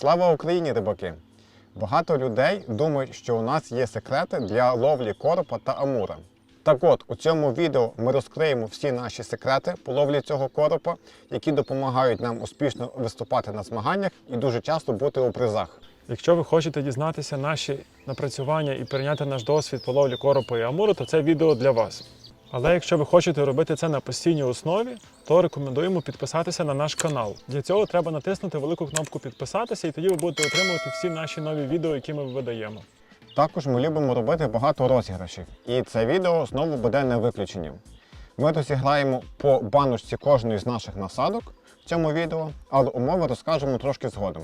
Слава Україні, рибаки! Багато людей думають, що у нас є секрети для ловлі коропа та амура. Так от, у цьому відео ми розкриємо всі наші секрети по ловлі цього коропа, які допомагають нам успішно виступати на змаганнях і дуже часто бути у призах. Якщо ви хочете дізнатися наші напрацювання і перейняти наш досвід по ловлі коропа і амуру, то це відео для вас. Але якщо ви хочете робити це на постійній основі, то рекомендуємо підписатися на наш канал. Для цього треба натиснути велику кнопку підписатися, і тоді ви будете отримувати всі наші нові відео, які ми видаємо. Також ми любимо робити багато розіграшів, і це відео знову буде не виключенням. Ми розіграємо по баночці кожної з наших насадок в цьому відео, але умови розкажемо трошки згодом.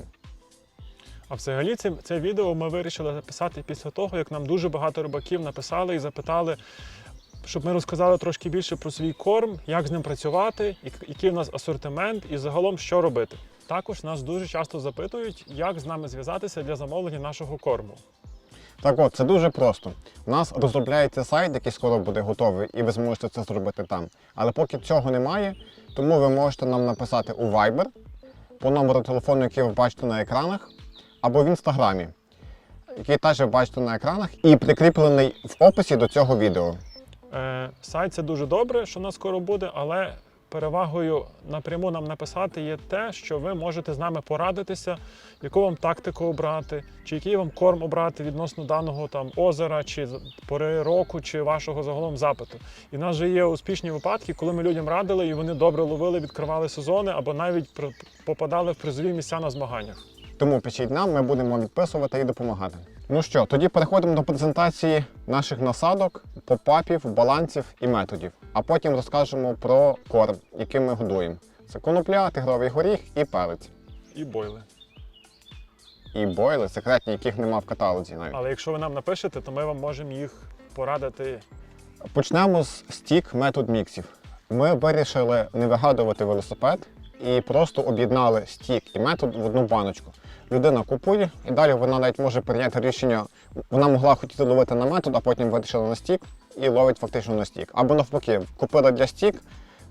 А взагалі це, це відео ми вирішили записати після того, як нам дуже багато рибаків написали і запитали, щоб ми розказали трошки більше про свій корм, як з ним працювати, який в нас асортимент і загалом що робити. Також нас дуже часто запитують, як з нами зв'язатися для замовлення нашого корму. Так от, це дуже просто. У нас розробляється сайт, який скоро буде готовий, і ви зможете це зробити там. Але поки цього немає, тому ви можете нам написати у Viber по номеру телефону, який ви бачите на екранах, або в інстаграмі, який теж ви бачите на екранах, і прикріплений в описі до цього відео. Е, сайт це дуже добре, що у нас скоро буде, але перевагою напряму нам написати є те, що ви можете з нами порадитися, яку вам тактику обрати, чи який вам корм обрати відносно даного там озера, чи пори року, чи вашого загалом запиту. І в нас вже є успішні випадки, коли ми людям радили, і вони добре ловили, відкривали сезони або навіть попадали в призові місця на змаганнях. Тому пишіть нам, ми будемо відписувати і допомагати. Ну що, тоді переходимо до презентації наших насадок, попапів, балансів і методів. А потім розкажемо про корм, яким ми годуємо. Це конопля, тигровий горіх і перець. І бойли. І бойли, секретні, яких нема в каталозі навіть. Але якщо ви нам напишете, то ми вам можемо їх порадити Почнемо з стік метод міксів. Ми вирішили не вигадувати велосипед і просто об'єднали стік і метод в одну баночку. Людина купує, і далі вона навіть може прийняти рішення. Вона могла хотіти ловити на метод, а потім вирішила на стік і ловить фактично на стік. Або навпаки, купила для стік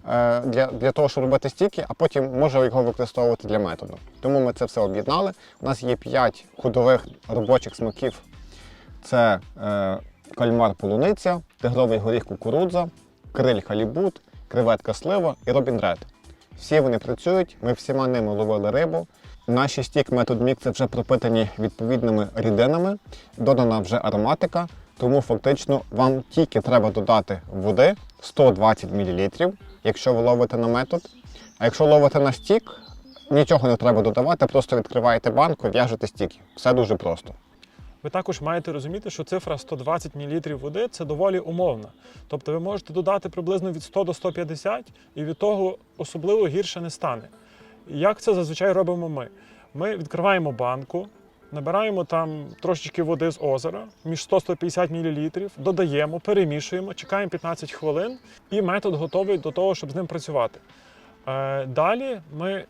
е, для, для того, щоб робити стіки, а потім може його використовувати для методу. Тому ми це все об'єднали. У нас є 5 ходових робочих смаків це е, кальмар полуниця, тигровий горіх кукурудза, криль халібут, креветка слива і робін ред. Всі вони працюють, ми всіма ними ловили рибу. Наші стік метод мікси вже пропитані відповідними рідинами, додана вже ароматика, тому фактично вам тільки треба додати води 120 мл, якщо ви ловите на метод. А якщо ловите на стік, нічого не треба додавати, просто відкриваєте банку, в'яжете стіки. Все дуже просто. Ви також маєте розуміти, що цифра 120 мл води це доволі умовна. Тобто ви можете додати приблизно від 100 до 150 і від того особливо гірше не стане. Як це зазвичай робимо ми? Ми відкриваємо банку, набираємо там трошечки води з озера, між 100-150 мл, додаємо, перемішуємо, чекаємо 15 хвилин, і метод готовий до того, щоб з ним працювати. Е, Далі ми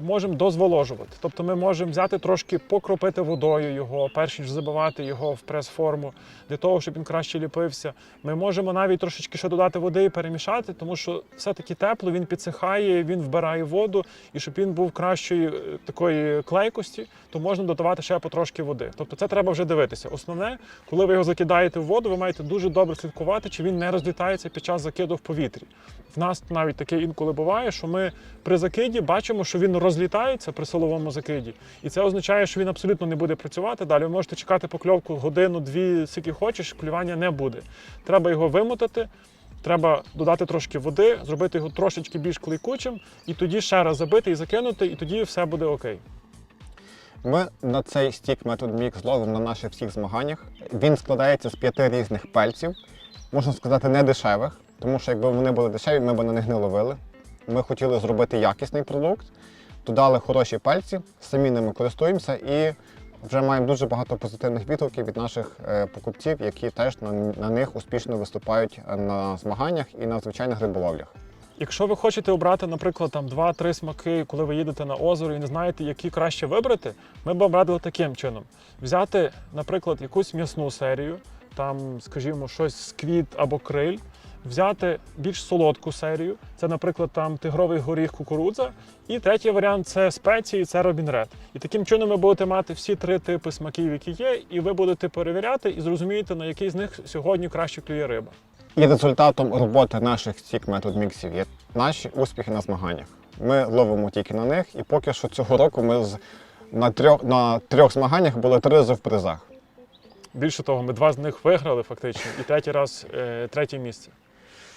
можемо дозволожувати. Тобто ми можемо взяти трошки покропити водою його, перш ніж забивати його в прес-форму, для того, щоб він краще ліпився. Ми можемо навіть трошечки ще додати води і перемішати, тому що все-таки тепло, він підсихає, він вбирає воду, і щоб він був кращої е, такої клейкості, то можна додавати ще потрошки води. Тобто це треба вже дивитися. Основне, коли ви його закидаєте в воду, ви маєте дуже добре слідкувати, чи він не розлітається під час закиду в повітрі. В нас навіть таке інколи буває, що ми при закиді бачимо, що він розлітається при силовому закиді, і це означає, що він абсолютно не буде працювати. Далі ви можете чекати покльовку годину, дві, скільки хочеш, клювання не буде. Треба його вимотати. Треба додати трошки води, зробити його трошечки більш клейкучим, і тоді ще раз забити і закинути, і тоді все буде окей. Ми на цей стік метод мікс ловимо на наших всіх змаганнях. Він складається з п'яти різних пельців, можна сказати, не дешевих, тому що якби вони були дешеві, ми б на них не ловили. Ми хотіли зробити якісний продукт, додали хороші пельці, самі ними користуємося і вже маємо дуже багато позитивних відгуків від наших е, покупців, які теж на, на них успішно виступають е, на змаганнях і на звичайних риболовлях. Якщо ви хочете обрати, наприклад, там 2-3 смаки, коли ви їдете на озеро і не знаєте, які краще вибрати, ми б вам радили таким чином: взяти, наприклад, якусь м'ясну серію, там, скажімо, щось сквіт або криль, взяти більш солодку серію. Це, наприклад, там тигровий горіх кукурудза. І третій варіант це спеції, це Робін Ред. І таким чином ви будете мати всі три типи смаків, які є, і ви будете перевіряти і зрозумієте, на який з них сьогодні краще клює риба. І результатом роботи наших стік метод міксів є наші успіхи на змаганнях. Ми ловимо тільки на них, і поки що цього року ми з, на, трьох, на трьох змаганнях були три рази в призах. Більше того, ми два з них виграли фактично, і третій раз е, третє місце.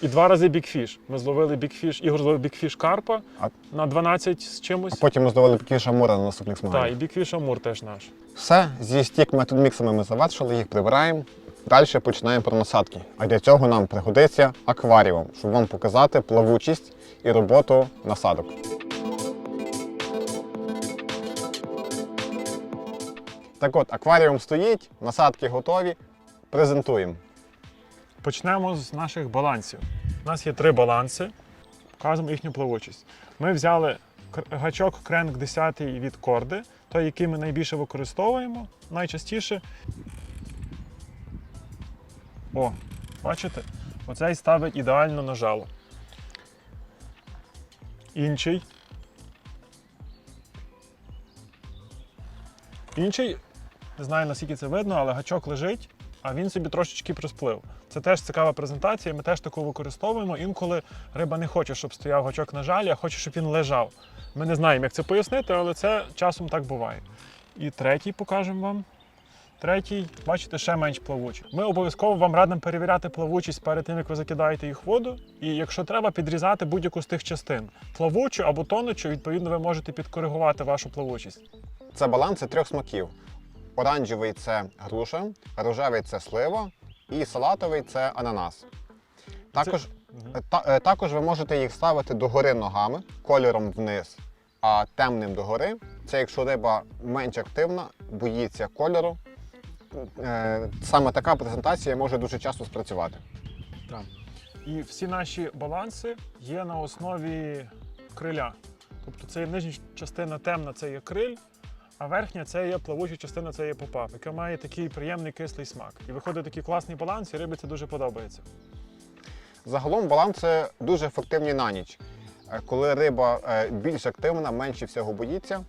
І два рази бікфіш. Ми зловили бікфіш, Ігор зловив бікфіш Карпа А- на 12 з А чимось. потім ми здавали кіша Мура на наступних Так, і змаганнях. бікфіш Амур теж наш. Все, зі стік метод міксами ми завершили, їх прибираємо. Далі починаємо про насадки. А для цього нам пригодиться акваріум, щоб вам показати плавучість і роботу насадок. Так от, акваріум стоїть, насадки готові. Презентуємо. Почнемо з наших балансів. У нас є три баланси, показуємо їхню плавучість. Ми взяли гачок кренк 10 від корди, той, який ми найбільше використовуємо, найчастіше. О, бачите? Оцей ставить ідеально на жало. Інший. Інший, не знаю наскільки це видно, але гачок лежить, а він собі трошечки присплив. Це теж цікава презентація, ми теж таку використовуємо. Інколи риба не хоче, щоб стояв гачок на жалі, а хоче, щоб він лежав. Ми не знаємо, як це пояснити, але це часом так буває. І третій покажемо вам. Третій, бачите, ще менш плавучий. Ми обов'язково вам радимо перевіряти плавучість перед тим, як ви закидаєте їх в воду. І якщо треба, підрізати будь-яку з тих частин. Плавучу або тонучу, відповідно, ви можете підкоригувати вашу плавучість. Це баланси трьох смаків. Оранжевий це груша, рожевий це слива і салатовий це ананас. Також, та- е, також ви можете їх ставити догори ногами, кольором вниз, а темним догори. Це якщо риба менш активна, боїться кольору. Е, Саме така презентація може дуже часто спрацювати. Так. І всі наші баланси є на основі криля. Тобто це є нижня частина темна, це є криль, а верхня це є плавуча частина, це є попап, яка має такий приємний кислий смак. І виходить такий класний баланс, і рибі це дуже подобається. Загалом баланси дуже ефективні на ніч. Е, Коли риба е, більш активна, менше всього боїться,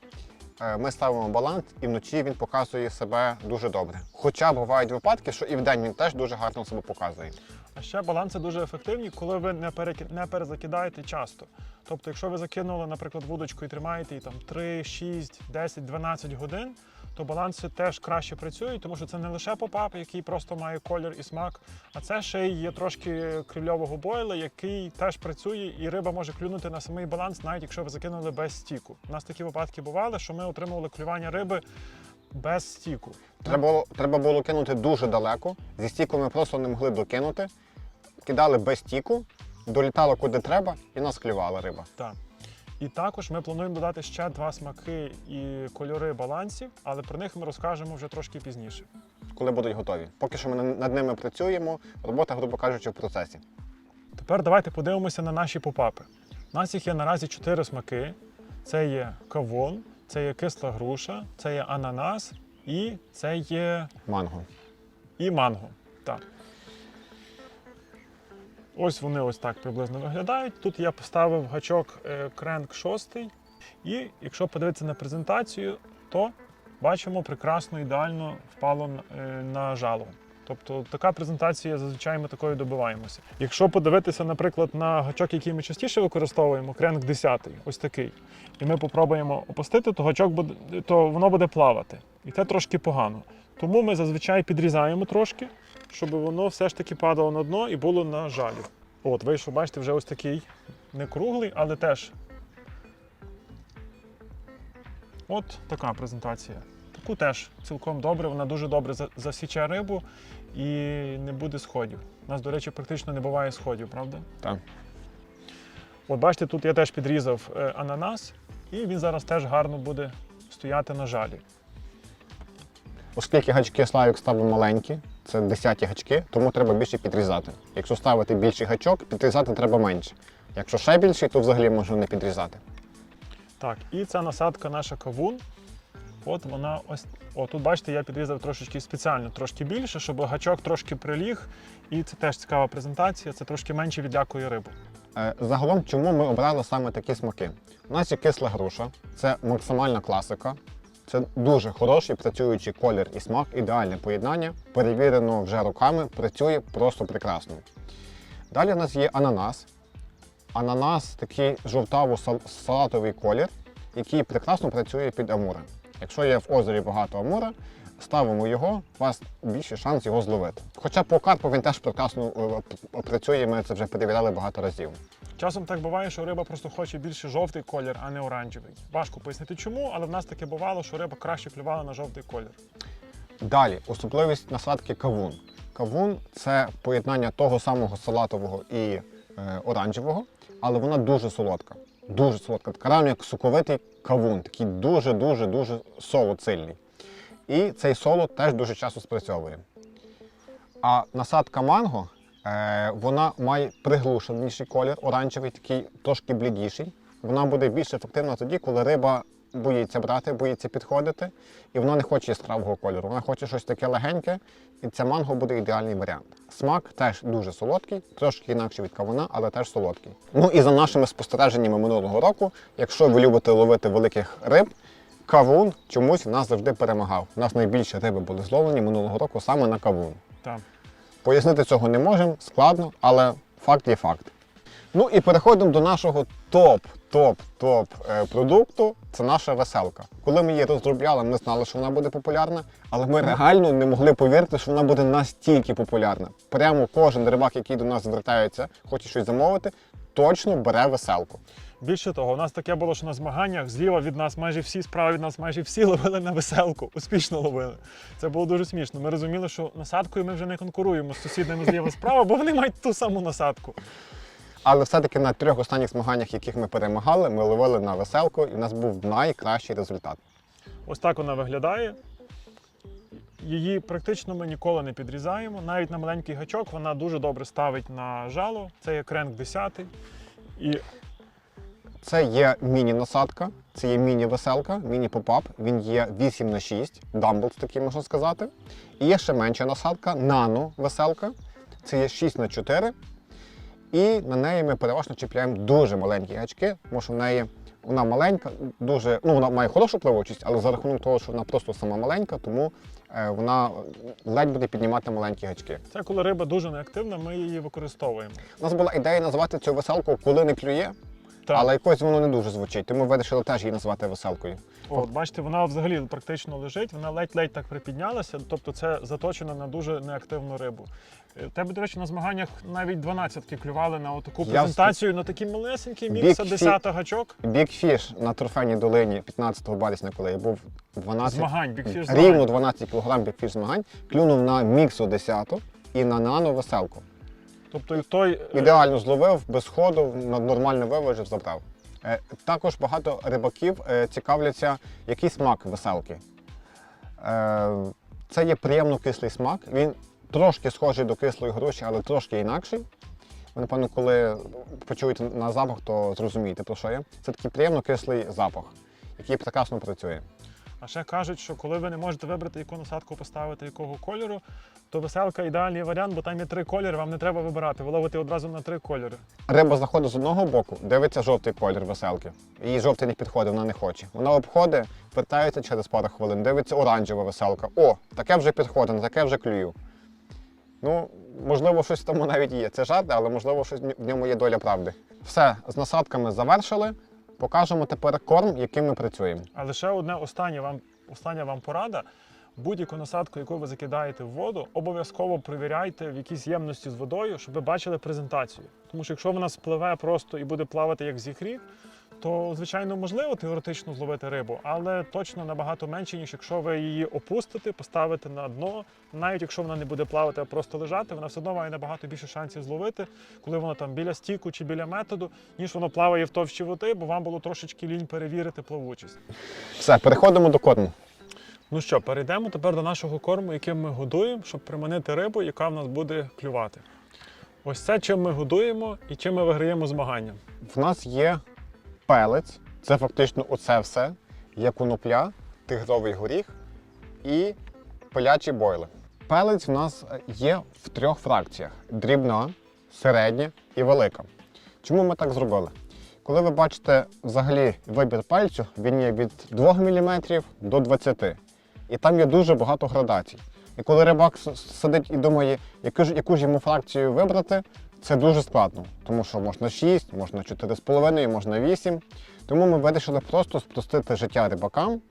е, ми ставимо баланс і вночі він показує себе дуже добре. Хоча бувають випадки, що і вдень він теж дуже гарно себе показує. А ще баланси дуже ефективні, коли ви не, переки... не перезакидаєте часто. Тобто, якщо ви закинули, наприклад, вудочку і тримаєте її там 3, 6, 10, 12 годин, то баланси теж краще працюють, тому що це не лише попап, який просто має колір і смак, а це ще й є трошки крильового бойла, який теж працює, і риба може клюнути на самий баланс, навіть якщо ви закинули без стіку. У нас такі випадки бували, що ми отримували клювання риби без стіку. Треба було, треба було кинути дуже далеко. Зі стіку ми просто не могли докинути. Кидали без стіку, долітало куди треба, і нас клювала риба. Так. І також ми плануємо додати ще два смаки і кольори балансів, але про них ми розкажемо вже трошки пізніше. коли будуть готові. Поки що ми над ними працюємо, робота, грубо кажучи, в процесі. Тепер давайте подивимося на наші попапи. У нас їх є наразі чотири смаки: це є кавун, це є кисла груша, це є ананас і це є Манго. і манго. Так. Ось вони ось так приблизно виглядають. Тут я поставив гачок е, кренк 6. І якщо подивитися на презентацію, то бачимо прекрасно, ідеально впало е, на жало. Тобто така презентація зазвичай ми такою добиваємося. Якщо подивитися, наприклад, на гачок, який ми частіше використовуємо, кренк 10, ось такий, і ми попробуємо опустити, то гачок буде, то воно буде плавати. І це трошки погано. Тому ми зазвичай підрізаємо трошки, щоб воно все ж таки падало на дно і було на жалі. От, вийшов, бачите, вже ось такий не круглий, але теж. От така презентація. Таку теж цілком добре, вона дуже добре за- засіче рибу і не буде сходів. У нас, до речі, практично не буває сходів, правда? Так. От бачите, тут я теж підрізав е, ананас, і він зараз теж гарно буде стояти на жалі. Оскільки гачки Славік ставив маленькі, це 10 гачки, тому треба більше підрізати. Якщо ставити більший гачок, підрізати треба менше. Якщо ще більший, то взагалі можна не підрізати. Так, і ця насадка наша кавун. От вона ось. О, тут бачите, я підрізав трошечки спеціально, трошки більше, щоб гачок трошки приліг. І це теж цікава презентація, це трошки менше відлякує рибу. Е, Загалом, чому ми обрали саме такі смаки? У нас є кисла груша, це максимальна класика. Це дуже хороший працюючий колір і смак, ідеальне поєднання. Перевірено вже роками, працює просто прекрасно. Далі у нас є ананас. Ананас такий жовтаво-салатовий колір, який прекрасно працює під амури. Якщо є в озері багато амура, ставимо його, у вас більший шанс його зловити. Хоча по карпу він теж прекрасно е, працює, ми це вже перевіряли багато разів. Часом так буває, що риба просто хоче більше жовтий колір, а не оранжевий. Важко пояснити чому, але в нас таке бувало, що риба краще клювала на жовтий колір. Далі, особливість насадки кавун. Кавун це поєднання того самого салатового і е, оранжевого, але вона дуже солодка. Дуже солодка. Така реально як соковитий кавун, такий дуже-дуже дуже солод сильний. І цей солод теж дуже часто спрацьовує. А насадка манго, е, вона має приглушеніший колір, оранжевий, такий трошки блідіший. Вона буде більш ефективна тоді, коли риба боїться брати, боїться підходити, і вона не хоче яскравого кольору. Вона хоче щось таке легеньке, і це манго буде ідеальний варіант. Смак теж дуже солодкий, трошки інакше від кавуна, але теж солодкий. Ну і за нашими спостереженнями минулого року, якщо ви любите ловити великих риб, кавун чомусь в нас завжди перемагав. У нас найбільше риби були зловлені минулого року саме на кавун. Так. Пояснити цього не можемо, складно, але факт є факт. Ну і переходимо до нашого топ, топ, топ е, продукту. Це наша веселка. Коли ми її розробляли, ми знали, що вона буде популярна, але ми реально не могли повірити, що вона буде настільки популярна. Прямо кожен рибак, який до нас звертається, хоче щось замовити, точно бере веселку. Більше того, у нас таке було, що на змаганнях зліва від нас майже всі, справа від нас майже всі ловили на веселку, успішно ловили. Це було дуже смішно. Ми розуміли, що насадкою ми вже не конкуруємо з сусідами зліва справа, бо вони мають ту саму насадку. Але все-таки на трьох останніх змаганнях, яких ми перемагали, ми ловили на веселку, і в нас був найкращий результат. Ось так вона виглядає. Її практично ми ніколи не підрізаємо. Навіть на маленький гачок вона дуже добре ставить на жало. Це є кренк 10. І Це є міні-насадка, це є міні-веселка, міні-попап. Він є 8 на 6 дамблс такий можна сказати. І є ще менша насадка, нано-веселка. Це є 6 на 4 І на неї ми переважно чіпляємо дуже маленькі гачки, тому що в неї вона маленька, дуже, ну вона має хорошу плавучість, але за рахунок того, що вона просто сама маленька, тому е, вона ледь буде піднімати маленькі гачки. це коли риба дуже неактивна, ми її використовуємо. У нас була ідея назвати цю веселку коли не клює, Так. але якось воно не дуже звучить, тому вирішили теж її назвати веселкою. От, бачите, вона взагалі практично лежить, вона ледь-ледь так припіднялася, тобто це заточено на дуже неактивну рибу. Е, Тебе, до речі, на змаганнях навіть 12 клювали на таку Я презентацію, на такий малесенький мікса, Fi- 10 гачок. Fish на торфяній долині 15 березня, коли я був 12, Змагань, Big Fish рівно змагань. 12 кг Fish змагань, клюнув на міксу 10 і на нано веселку. Тобто той е, Ідеально зловив, без ходу, нормально виважив, забрав. Е, Також багато рибаків е, цікавляться, який смак веселки. Це є приємно кислий смак. Він трошки схожий до кислої груші, але трошки інакший. Ви, напевно, коли почуєте на запах, то зрозумієте, про що я. Це такий приємно кислий запах, який прекрасно працює. А ще кажуть, що коли ви не можете вибрати, яку насадку поставити, якого кольору, то веселка ідеальний варіант, бо там є три кольори, вам не треба вибирати. Ви ловите одразу на три кольори. Риба заходить з одного боку, дивиться жовтий колір веселки. Їй жовтий не підходить, вона не хоче. Вона обходить, вертається через пару хвилин, дивиться оранжева веселка. О, таке вже підходить, таке вже клюю. Ну, можливо, щось в тому навіть є. Це жарт, але можливо, щось в ньому є доля правди. Все, з насадками завершили. Покажемо тепер корм, яким ми працюємо. А лише одне останнє вам, остання вам порада. Будь-яку насадку, яку ви закидаєте в воду, обов'язково перевіряйте в якійсь ємності з водою, щоб ви бачили презентацію. Тому що якщо вона спливе просто і буде плавати як зіхрі, то звичайно можливо теоретично зловити рибу, але точно набагато менше, ніж якщо ви її опустите, поставите на дно. Навіть якщо вона не буде плавати, а просто лежати, вона все одно має набагато більше шансів зловити, коли воно там біля стіку чи біля методу, ніж воно плаває в товщі води, бо вам було трошечки лінь перевірити плавучість. Все, переходимо до корму. Ну що, перейдемо тепер до нашого корму, яким ми годуємо, щоб приманити рибу, яка в нас буде клювати. Ось це чим ми годуємо і чим ми виграємо змагання. В нас є пелець, це фактично оце все, є конопля, тигровий горіх і пилячі бойли. Пелець в нас є в трьох фракціях: дрібна, середня і велика. Чому ми так зробили? Коли ви бачите взагалі вибір пальцю, він є від 2 мм до 20 І там є дуже багато градацій. І коли рибак сидить і думає, яку ж, яку ж йому фракцію вибрати, це дуже складно, тому що можна 6, можна 4,5, можна 8. Тому ми вирішили просто спростити життя рибакам,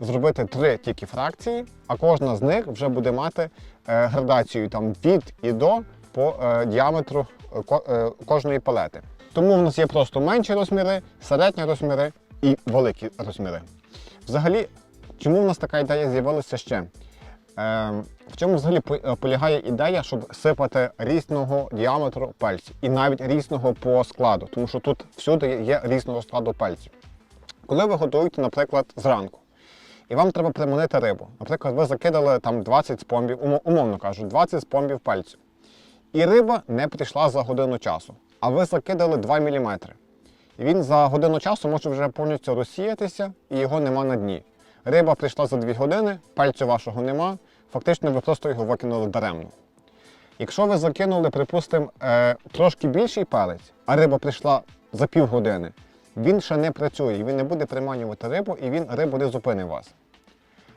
зробити три тільки фракції, а кожна з них вже буде мати е, градацію там, від і до по е, діаметру е, ко- кожної палети. Тому в нас є просто менші розміри, середні розміри і великі розміри. Взагалі, чому в нас така ідея з'явилася ще? Е, в чому взагалі е, полягає ідея, щоб сипати різного діаметру пальців і навіть різного по складу, тому що тут всюди є різного складу пальців. Коли ви готуєте, наприклад, зранку, і вам треба приманити рибу. Наприклад, ви закидали там 20 спомбів, умовно кажу, 20 спомбів пальців. І риба не прийшла за годину часу, а ви закидали 2 мм. І він за годину часу може вже повністю розсіятися і його нема на дні. Риба прийшла за 2 години, пальцю вашого нема, фактично ви просто його викинули даремно. Якщо ви закинули, припустимо, е, трошки більший палець, а риба прийшла за півгодини, він ще не працює, він не буде приманювати рибу, і він рибу не зупинить вас.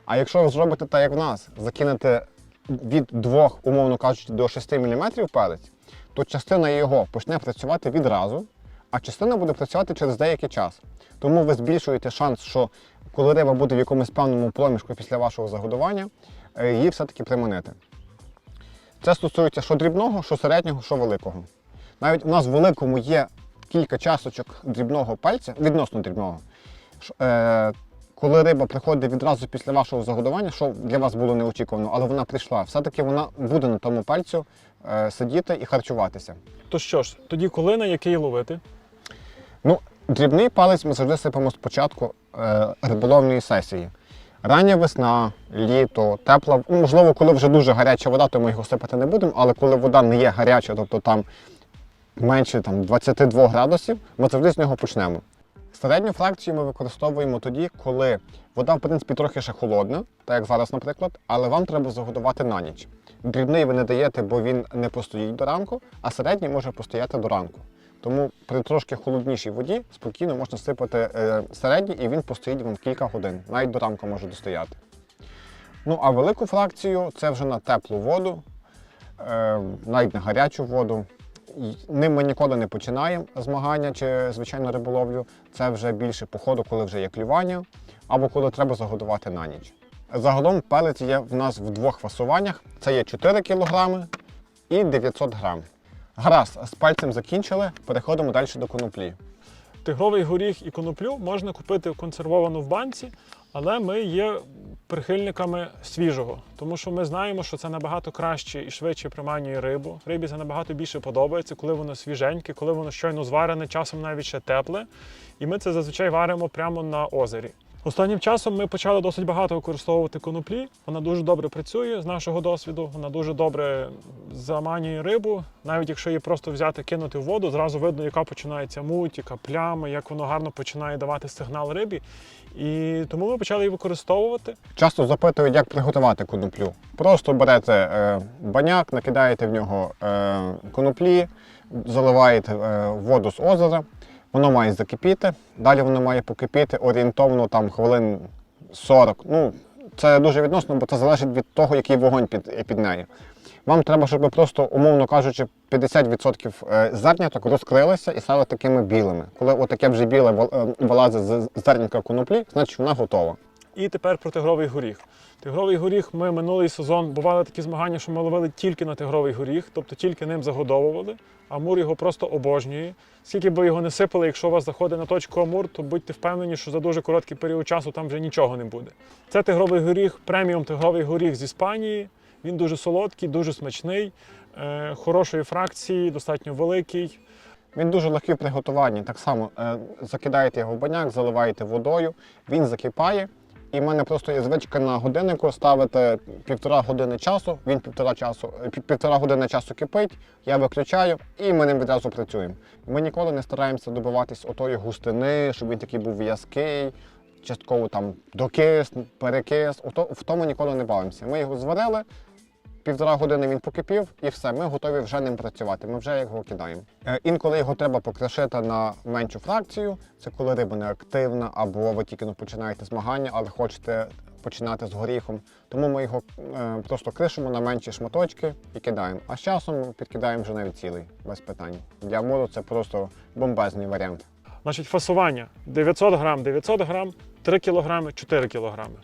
А якщо ви зробите так, як в нас, закинете від 2, умовно кажучи, до 6 мм палець, то частина його почне працювати відразу, а частина буде працювати через деякий час. Тому ви збільшуєте шанс, що коли риба буде в якомусь певному проміжку після вашого загодування, е, її все-таки приманити. Це стосується що дрібного, що середнього, що великого. Навіть у нас в великому є кілька часочок дрібного пальця, відносно дрібного. Е, коли риба приходить відразу після вашого загодування, що для вас було неочікувано, але вона прийшла, все-таки вона буде на тому пальцю е, сидіти і харчуватися. То що ж, тоді коли на який ловити? Ну, дрібний палець ми завжди сипемо спочатку е, риболовної сесії. Рання весна, літо, тепла, ну, можливо, коли вже дуже гаряча вода, то ми його сипати не будемо, але коли вода не є гаряча, тобто там менше там, 22 градусів, ми завжди з нього почнемо. Середню фракцію ми використовуємо тоді, коли вода, в принципі, трохи ще холодна, так як зараз, наприклад, але вам треба загодувати на ніч. Дрібний ви не даєте, бо він не постоїть до ранку, а середній може постояти до ранку. Тому при трошки холоднішій воді спокійно можна сипати е, середній і він постоїть вам кілька годин, навіть до ранку може достояти. Ну а велику фракцію це вже на теплу воду, е, навіть на гарячу воду. Ним ми ніколи не починаємо змагання чи звичайно риболовлю. Це вже більше по ходу, коли вже є клювання, або коли треба загодувати на ніч. Загалом пелець є в нас в двох фасуваннях: це є 4 кг і 900 грам. Гаразд, з пальцем закінчили, переходимо далі до коноплі. Тигровий горіх і коноплю можна купити консервовану в банці, але ми є прихильниками свіжого, тому що ми знаємо, що це набагато краще і швидше приманює рибу. Рибі це набагато більше подобається, коли воно свіженьке, коли воно щойно зварене, часом навіть ще тепле. І ми це зазвичай варимо прямо на озері. Останнім часом ми почали досить багато використовувати коноплі. Вона дуже добре працює з нашого досвіду. Вона дуже добре заманює рибу. Навіть якщо її просто взяти, кинути в воду, зразу видно, яка починається муть, яка пляма, як воно гарно починає давати сигнал рибі. І тому ми почали її використовувати. Часто запитують, як приготувати коноплю. Просто берете е, баняк, накидаєте в нього е, коноплі, заливаєте е, воду з озера, воно має закипіти, далі воно має покипіти орієнтовно там хвилин 40. Ну, це дуже відносно, бо це залежить від того, який вогонь під, під нею. Вам треба, щоб просто, умовно кажучи, 50% е, зерняток розкрилися і стали такими білими. Коли отаке вже біле е, вилазить з зернятка коноплі, значить вона готова. І тепер про тигровий горіх. Тигровий горіх ми минулий сезон бували такі змагання, що ми ловили тільки на тигровий горіх, тобто тільки ним загодовували. Амур його просто обожнює. Скільки би його не сипали, якщо у вас заходить на точку Амур, то будьте впевнені, що за дуже короткий період часу там вже нічого не буде. Це тигровий горіх, преміум тигровий горіх з Іспанії. Він дуже солодкий, дуже смачний, е, хорошої фракції, достатньо великий. Він дуже легкий в приготуванні. Так само е, закидаєте його в баняк, заливаєте водою, він закипає. І в мене просто є звичка на годиннику ставити півтора години часу, він півтора часу, е, півтора години часу кипить, я виключаю і ми ним відразу працюємо. Ми ніколи не стараємося добиватись отої густини, щоб він такий був в'язкий. частково там докис, перекис. В тому ніколи не бавимося. Ми його зварили, півтора години він покипів і все, ми готові вже ним працювати. Ми вже його кидаємо. Е, Інколи його треба покришити на меншу фракцію. Це коли риба не активна, або ви тільки ну, починаєте змагання, але хочете починати з горіхом. Тому ми його е, просто кришимо на менші шматочки і кидаємо. А з часом підкидаємо вже навіть цілий, без питань. Для моду це просто бомбезний варіант. Значить, фасування 900 грам, 900 грам, 3 кілограми, 4 кілограми.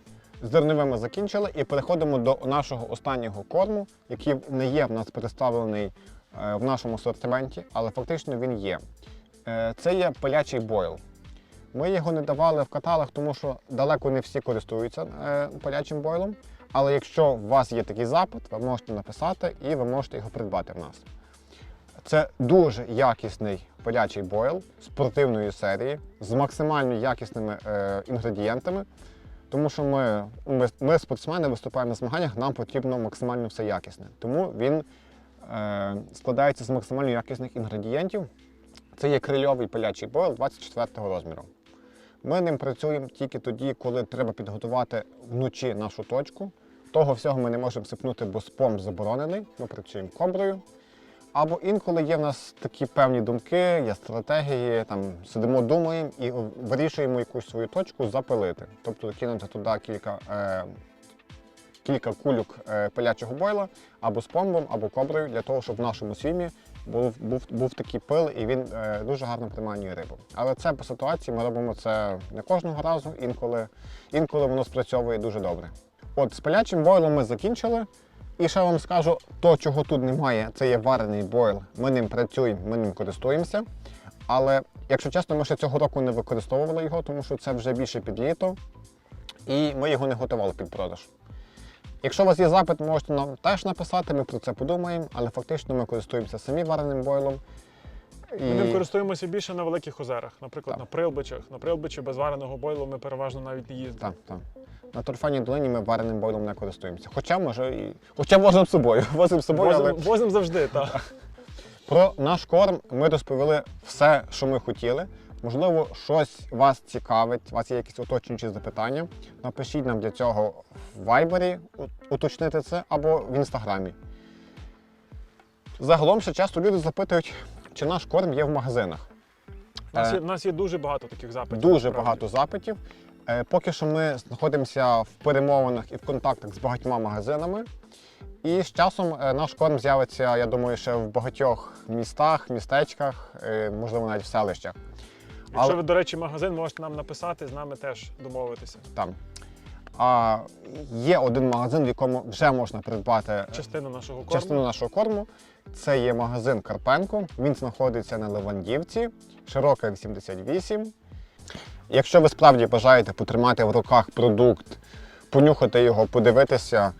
З зерновими закінчили і переходимо до нашого останнього корму, який не є в нас представлений е, в нашому асортименті, але фактично він є. Е, Це є палячий бойл. Ми його не давали в каталог, тому що далеко не всі користуються е, палячим бойлом. Але якщо у вас є такий запит, ви можете написати і ви можете його придбати в нас. Це дуже якісний палячий бойл спортивної серії з максимально якісними е, інгредієнтами. Тому що ми, ми, ми спортсмени виступаємо на змаганнях, нам потрібно максимально все якісне. Тому він е, складається з максимально якісних інгредієнтів. Це є крильовий палячий бойл 24 розміру. Ми ним працюємо тільки тоді, коли треба підготувати вночі нашу точку. Того всього ми не можемо сипнути, бо спом заборонений. Ми працюємо коброю. Або інколи є в нас такі певні думки, є стратегії, там сидимо, думаємо і вирішуємо якусь свою точку запилити. Тобто кинути туди кілька, е, кілька кульок е, пилячого бойла або з помбом, або коброю, для того, щоб в нашому свімі був, був, був такий пил і він е, дуже гарно приманює рибу. Але це по ситуації, ми робимо це не кожного разу, інколи, інколи воно спрацьовує дуже добре. От з пилячим бойлом ми закінчили. І ще вам скажу, то, чого тут немає, це є варений бойл. Ми ним працюємо, ми ним користуємося. Але, якщо чесно, ми ще цього року не використовували його, тому що це вже більше під літо, і ми його не готували під продаж. Якщо у вас є запит, можете нам теж написати, ми про це подумаємо, але фактично ми користуємося самі вареним бойлом. І... Ми ним користуємося більше на великих озерах, наприклад, Так. на прилбичах. На прилбичі без вареного бойлу ми переважно навіть не їздимо. Так, так. На торфаній долині ми вареним бойлом не користуємося. Хоча може і. Хоча возимо з собою. Возимо з собою, але Возимо, возимо завжди, так. Про наш корм ми розповіли все, що ми хотіли. Можливо, щось вас цікавить, у вас є якісь уточнюючі запитання. Напишіть нам для цього в у- уточнити це, або в інстаграмі. Загалом ще часто люди запитують, чи наш корм є в магазинах. У нас, Е, нас є дуже багато таких запитів. Дуже насправді. багато запитів. Е, Поки що ми знаходимося в перемовинах і в контактах з багатьма магазинами. І з часом е, наш корм з'явиться, я думаю, ще в багатьох містах, містечках, е, можливо, навіть в селищах. Якщо Але- ви, до речі, магазин, можете нам написати, з нами теж домовитися. Там. А є один магазин, в якому вже можна придбати Частину нашого корму. частину нашого корму. Це є магазин Карпенко. Він знаходиться на Левандівці, широка 78. Якщо ви справді бажаєте потримати в руках продукт, понюхати його, подивитися,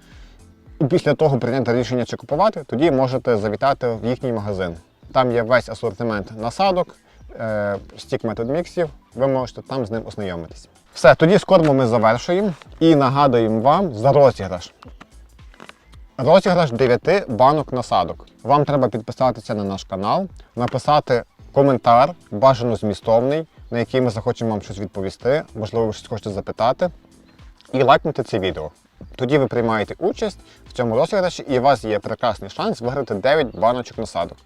і після того прийняти рішення чи купувати, тоді можете завітати в їхній магазин. Там є весь асортимент насадок, е, стік метод міксів. Ви можете там з ним ознайомитись. Все, тоді з кормом ми завершуємо і нагадуємо вам за розіграш. Розіграш 9 банок насадок. Вам треба підписатися на наш канал, написати коментар, бажано змістовний, на який ми захочемо вам щось відповісти, можливо, ви щось хочете запитати, і лайкнути це відео. Тоді ви приймаєте участь в цьому розіграші і у вас є прекрасний шанс виграти 9 баночок насадок.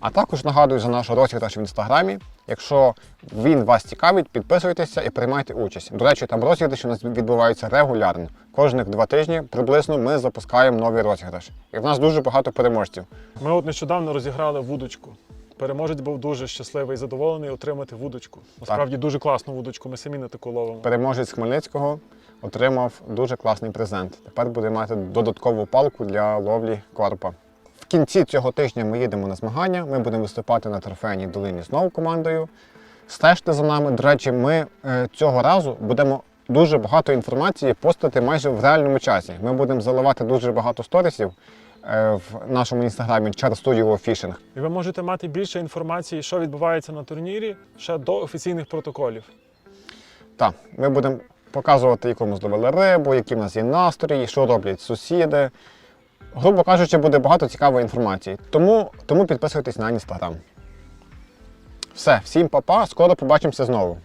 А також нагадую за наш розіграш в інстаграмі. Якщо він вас цікавить, підписуйтеся і приймайте участь. До речі, там розіграші у нас відбуваються регулярно. Кожних два тижні приблизно ми запускаємо новий розіграш. І в нас дуже багато переможців. Ми от нещодавно розіграли вудочку. Переможець був дуже щасливий і задоволений отримати вудочку. Насправді дуже класну вудочку. Ми самі на таку ловимо. Переможець Хмельницького отримав дуже класний презент. Тепер буде мати додаткову палку для ловлі корпа. Кінці цього тижня ми їдемо на змагання. Ми будемо виступати на трофейній долині знову командою. Стежте за нами. До речі, ми е, цього разу будемо дуже багато інформації постати майже в реальному часі. Ми будемо заливати дуже багато сторісів е, в нашому інстаграмі Char Studio Fishing. І ви можете мати більше інформації, що відбувається на турнірі, ще до офіційних протоколів. Так, ми будемо показувати, яку ми зловили рибу, які в нас є настрої, що роблять сусіди. Грубо кажучи, буде багато цікавої інформації. Тому, тому підписуйтесь на інстаграм. Все, всім па-па, скоро побачимося знову.